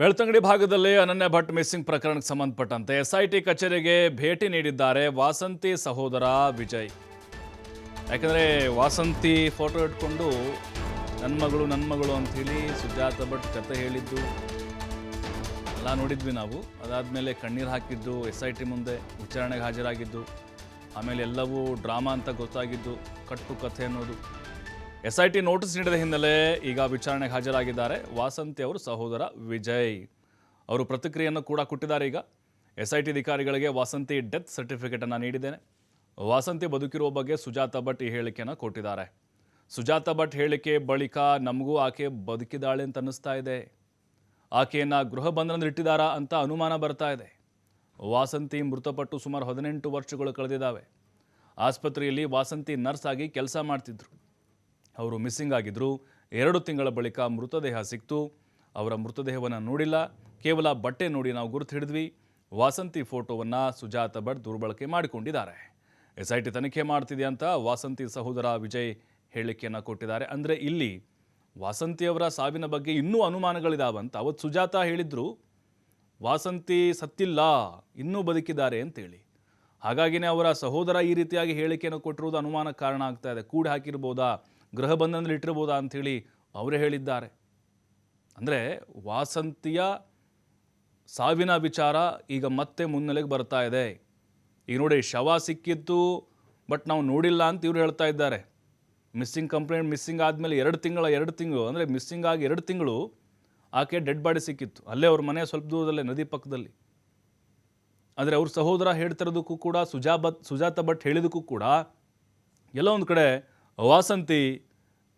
ಬೆಳ್ತಂಗಡಿ ಭಾಗದಲ್ಲಿ ಅನನ್ಯ ಭಟ್ ಮಿಸ್ಸಿಂಗ್ ಪ್ರಕರಣಕ್ಕೆ ಸಂಬಂಧಪಟ್ಟಂತೆ ಎಸ್ಐಟಿ ಕಚೇರಿಗೆ ಭೇಟಿ ನೀಡಿದ್ದಾರೆ ವಾಸಂತಿ ಸಹೋದರ ವಿಜಯ್. ಯಾಕಂದರೆ ವಾಸಂತಿ ಫೋಟೋ ಇಟ್ಕೊಂಡು ನನ್ನ ಮಗಳು ನನ್ನ ಮಗಳು ಅಂಥೇಳಿ ಸುಜಾತ ಭಟ್ ಕತೆ ಹೇಳಿದ್ದು, ಎಲ್ಲ ನೋಡಿದ್ವಿ ನಾವು. ಅದಾದಮೇಲೆ ಕಣ್ಣೀರು ಹಾಕಿದ್ದು ಎಸ್ ಐ ಟಿ ಮುಂದೆ ವಿಚಾರಣೆಗೆ ಹಾಜರಾಗಿದ್ದು, ಆಮೇಲೆ ಎಲ್ಲವೂ ಡ್ರಾಮಾ ಅಂತ ಗೊತ್ತಾಗಿದ್ದು, ಕಟ್ಟು ಕಥೆ ಅನ್ನೋದು. ಎಸ್ ಐ ಟಿ ನೋಟಿಸ್ ನೀಡಿದ ಹಿನ್ನೆಲೆ ಈಗ ವಿಚಾರಣೆಗೆ ಹಾಜರಾಗಿದ್ದಾರೆ ವಾಸಂತಿ ಅವರು ಸಹೋದರ ವಿಜಯ್. ಅವರು ಪ್ರತಿಕ್ರಿಯೆಯನ್ನು ಕೂಡ ಕೊಟ್ಟಿದ್ದಾರೆ ಈಗ. ಎಸ್ ಐ ಟಿ ಅಧಿಕಾರಿಗಳಿಗೆ ವಾಸಂತಿ ಡೆತ್ ಸರ್ಟಿಫಿಕೇಟನ್ನು ನೀಡಿದ್ದೇನೆ. ವಾಸಂತಿ ಬದುಕಿರುವ ಬಗ್ಗೆ ಸುಜಾತ ಭಟ್ ಈ ಹೇಳಿಕೆಯನ್ನು ಕೊಟ್ಟಿದ್ದಾರೆ. ಸುಜಾತ ಭಟ್ ಹೇಳಿಕೆ ಬಳಿಕ ನಮಗೂ ಆಕೆ ಬದುಕಿದಾಳೆ ಅಂತ ಅನ್ನಿಸ್ತಾ ಇದೆ. ಆಕೆಯನ್ನು ಗೃಹ ಬಂಧನದಲ್ಲಿ ಇಟ್ಟಿದ್ದಾರಾ ಅಂತ ಅನುಮಾನ ಬರ್ತಾ ಇದೆ. ವಾಸಂತಿ ಮೃತಪಟ್ಟು ಸುಮಾರು ಹದಿನೆಂಟು ವರ್ಷಗಳು ಕಳೆದಿದ್ದಾವೆ. ಆಸ್ಪತ್ರೆಯಲ್ಲಿ ವಾಸಂತಿ ನರ್ಸ್ ಆಗಿ ಕೆಲಸ ಮಾಡ್ತಿದ್ರು. ಅವರು ಮಿಸ್ಸಿಂಗ್ ಆಗಿದ್ರು. ಎರಡು ತಿಂಗಳ ಬಳಿಕ ಮೃತದೇಹ ಸಿಕ್ತು. ಅವರ ಮೃತದೇಹವನ್ನು ನೋಡಿಲ್ಲ. ಕೇವಲ ಬಟ್ಟೆ ನೋಡಿ ನಾವು ಗುರುತು ಹಿಡಿದ್ವಿ. ವಾಸಂತಿ ಫೋಟೋವನ್ನು ಸುಜಾತ ಭಟ್ ದುರ್ಬಳಕೆ ಮಾಡಿಕೊಂಡಿದ್ದಾರೆ. ಎಸ್ ಐ ಟಿ ತನಿಖೆ ಮಾಡ್ತಿದೆ ಅಂತ ವಾಸಂತಿ ಸಹೋದರ ವಿಜಯ್ ಹೇಳಿಕೆಯನ್ನು ಕೊಟ್ಟಿದ್ದಾರೆ. ಅಂದರೆ ಇಲ್ಲಿ ವಾಸಂತಿಯವರ ಸಾವಿನ ಬಗ್ಗೆ ಇನ್ನೂ ಅನುಮಾನಗಳಿದಾವಂತ ಅವತ್ತು ಸುಜಾತ ಹೇಳಿದ್ರು. ವಾಸಂತಿ ಸತ್ತಿಲ್ಲ, ಇನ್ನೂ ಬದುಕಿದ್ದಾರೆ ಅಂತೇಳಿ. ಹಾಗಾಗಿನೇ ಅವರ ಸಹೋದರ ಈ ರೀತಿಯಾಗಿ ಹೇಳಿಕೆಯನ್ನು ಕೊಟ್ಟಿರುವುದು ಅನುಮಾನಕ್ಕೆ ಕಾರಣ ಆಗ್ತಾ ಇದೆ. ಕೂಡಿ ಹಾಕಿರ್ಬೋದಾ? ಗೃಹ ಬಂಧನದಲ್ಲಿ ಇಟ್ಟಿರ್ಬೋದಾ ಅಂಥೇಳಿ ಅವರೇ ಹೇಳಿದ್ದಾರೆ. ಅಂದರೆ ವಾಸಂತಿಯ ಸಾವಿನ ವಿಚಾರ ಈಗ ಮತ್ತೆ ಮುನ್ನೆಲೆಗೆ ಬರ್ತಾ ಇದೆ. ಈಗ ನೋಡಿ ಶವ ಸಿಕ್ಕಿತ್ತು ಬಟ್ ನಾವು ನೋಡಿಲ್ಲ ಅಂತ ಇವರು ಹೇಳ್ತಾ ಇದ್ದಾರೆ. ಮಿಸ್ಸಿಂಗ್ ಕಂಪ್ಲೇಂಟ್ ಮಿಸ್ಸಿಂಗ್ ಆದಮೇಲೆ ಎರಡು ತಿಂಗಳ, ಎರಡು ತಿಂಗಳು, ಅಂದರೆ ಮಿಸ್ಸಿಂಗ್ ಆಗಿ ಎರಡು ತಿಂಗಳು ಆಕೆ ಡೆಡ್ ಬಾಡಿ ಸಿಕ್ಕಿತ್ತು. ಅಲ್ಲೇ ಅವ್ರ ಮನೆ ಸ್ವಲ್ಪ ದೂರದಲ್ಲೇ ನದಿ ಪಕ್ಕದಲ್ಲಿ. ಆದರೆ ಅವ್ರ ಸಹೋದರ ಹೇಳ್ತಿರೋದಕ್ಕೂ ಕೂಡ ಸುಜಾ ಭಟ್ ಸುಜಾತ ಭಟ್ ಹೇಳಿದಕ್ಕೂ ಕೂಡ ಎಲ್ಲೋ ಒಂದು ಕಡೆ ವಾಸಂತಿ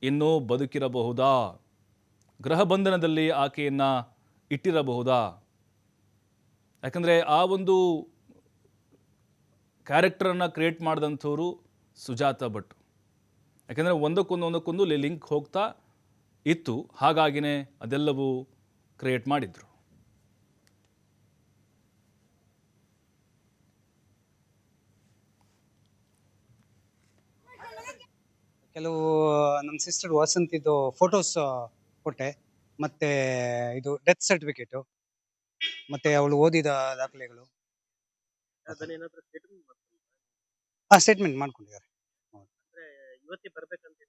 ಇನ್ನೂ ಬದುಕಿರಬಹುದಾ? ಗೃಹ ಬಂಧನದಲ್ಲಿ ಆಕೆಯನ್ನು ಇಟ್ಟಿರಬಹುದಾ? ಯಾಕಂದರೆ ಆ ಒಂದು ಕ್ಯಾರೆಕ್ಟರನ್ನು ಕ್ರಿಯೇಟ್ ಮಾಡಿದಂಥವ್ರು ಸುಜಾತ ಭಟ್. ಯಾಕೆಂದರೆ ಒಂದಕ್ಕೊಂದು ಒಂದಕ್ಕೊಂದು ಲಿಂಕ್ ಹೋಗ್ತಾ ಇತ್ತು. ಹಾಗಾಗಿನೇ ಅದೆಲ್ಲವೂ ಕ್ರಿಯೇಟ್ ಮಾಡಿದ್ರು. ಕೆಲವು ನಮ್ಮ ಸಿಸ್ಟರ್ ವಸಂತಿದ್ದು ಫೋಟೋಸ್ ಕೊಟ್ಟೆ. ಮತ್ತೆ ಇದು ಡೆತ್ ಸರ್ಟಿಫಿಕೇಟು ಮತ್ತೆ ಅವಳು ಓದಿದ ದಾಖಲೆಗಳು. ಹಾ ಸ್ಟೇಟ್ಮೆಂಟ್ ಮಾಡ್ಕೊಂಡಿದ್ದಾರೆ. ಇವತ್ತೇ ಬರ್ಬೇಕಂತ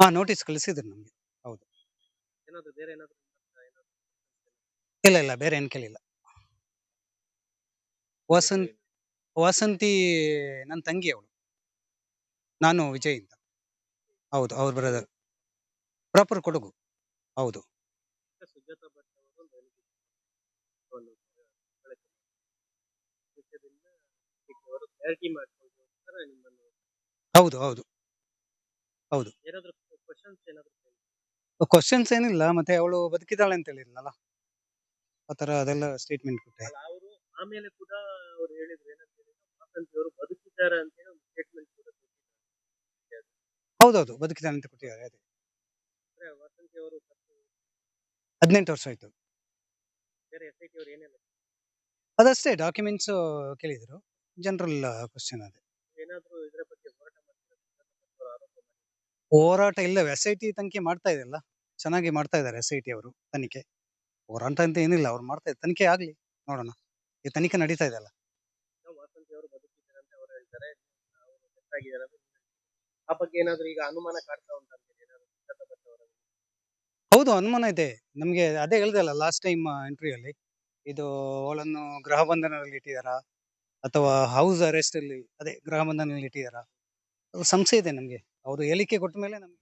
ಹಾ ನೋಟಿಸ್ ಕಳಿಸಿದ್ರು ನಮಗೆ. ಹೌದು. ಬೇರೆ ಏನಾದ್ರು ಏನಾದ್ರು ಇಲ್ಲ ಇಲ್ಲ ಬೇರೆ ಏನು ಕೇಳಿಲ್ಲ. ವಸಂತ್ ವಸಂತಿ ನನ್ನ ತಂಗಿ ಅವಳು. ನಾನು ವಿಜಯ್ ಅಂತ ಹೌದು, ಅವ್ರ ಬ್ರದರ್ ಪ್ರಾಪರ್ ಕೊಡಗು. ಹೌದು. ಅವರು ನಿಮ್ಮನ್ನು ಹೌದು. ಹೌದು. ಏನಾದರೂ ಕ್ವಶನ್ಸ್ ಏನಾದರೂ ಏನಿಲ್ಲ, ಮತ್ತೆ ಅವಳು ಬದುಕಿದ್ದಾಳೆ ಅಂತ ಹೇಳಿದ್ನಲ್ಲ. ಆ ಥರ ಅದೆಲ್ಲ ಸ್ಟೇಟ್ಮೆಂಟ್ ಕೊಟ್ಟೆ. ಅವರು ಆಮೇಲೆ ಕೂಡ ಅವ್ರು ಹೇಳಿದ್ರು ಏನಂತ ಹೇಳಿದ್ರು ಅವರು ಬದುಕಿದ್ದಾರೆ ಅಂತ ಹೇಳಿ ಸ್ಟೇಟ್ಮೆಂಟ್ ಹೌದೌದು ಬದುಕಿದ್ದಾನೆ ಅಂತ ಕೊಟ್ಟಿದ್ದಾರೆ ಅದೇ. ಅಂದ್ರೆ ವಾಸಂತಿ ಅವರು ಸತ್ತು ಹದಿನೆಂಟು ವರ್ಷ ಆಯ್ತು. ಬೇರೆ ಎಸ್ ಐ ಟಿ ಅವರು ಏನೆಲ್ಲ? ಅದಷ್ಟೇ ಡಾಕ್ಯುಮೆಂಟ್ಸ್ ಕೇಳಿದ್ರು. ಜನರಲ್ ಕ್ವಶನ್ ಅದೇ. ಏನಾದ್ರು ಇದರ ಬಗ್ಗೆ ಹೋರಾಟ ಮಾಡ್ತಾರೆ ಸುಜಾತ ಭಟ್ ಅವರು ಆರೋಪ ಮಾಡಿ. ಹೋರಾಟ ಇಲ್ಲ ಎಸ್ ಐ ಟಿ ತನಿಖೆ ಮಾಡ್ತಾ ಇದೆಲ್ಲ ಚೆನ್ನಾಗಿ ಮಾಡ್ತಾ ಇದ್ದಾರೆ ಎಸ್ ಐ ಟಿ ಅವರು ತನಿಖೆ. ಹೋರಾಟ ಅಂತ ಏನಿಲ್ಲ ಅವ್ರು ಮಾಡ್ತಾ ಇದ್ದಾರೆ. ತನಿಖೆ ಆಗ್ಲಿ ನೋಡೋಣ. ಈ ತನಿಖೆ ನಡೀತಾ ಇದೆಯಲ್ಲ ಈಗ ವಾಸಂತಿ ಅವರು ಬದುಕಿದ್ದಾರೆ ಅಂತ ಅವರು ಹೇಳ್ತಾರೆ ಅವರು ಡೆತ್ ಆಗಿದ್ದಾರೆ ಅಂತ ನೀವು ಹೇಳ್ತೀರಿ. ಆ ಬಗ್ಗೆ ಏನಾದ್ರು ಈಗ ಅನುಮಾನ ಕಾಡ್ತಾ ಹೌದು, ಅನುಮಾನ ಇದೆ. ನಮಗೆ ಅದೇ ಹೇಳ್ದಲ್ಲ ಲಾಸ್ಟ್ ಟೈಮ್ ಇಂಟರ್ವ್ಯೂ ಅಲ್ಲಿ. ಇದು ಅವಳನ್ನು ಗೃಹ ಬಂಧನದಲ್ಲಿ ಇಟ್ಟಿದಾರಾ? ಅಥವಾ ಹೌಸ್ ಅರೆಸ್ಟ್ ಅಲ್ಲಿ, ಅದೇ ಗೃಹ ಬಂಧನದಲ್ಲಿ ಇಟ್ಟಿದಾರಾ? ಅದು ಸಂಶಯ ಇದೆ ನಮಗೆ. ಅವರು ಹೇಳಿಕೆ ಕೊಟ್ಟ ಮೇಲೆ ನಮ್ಗೆ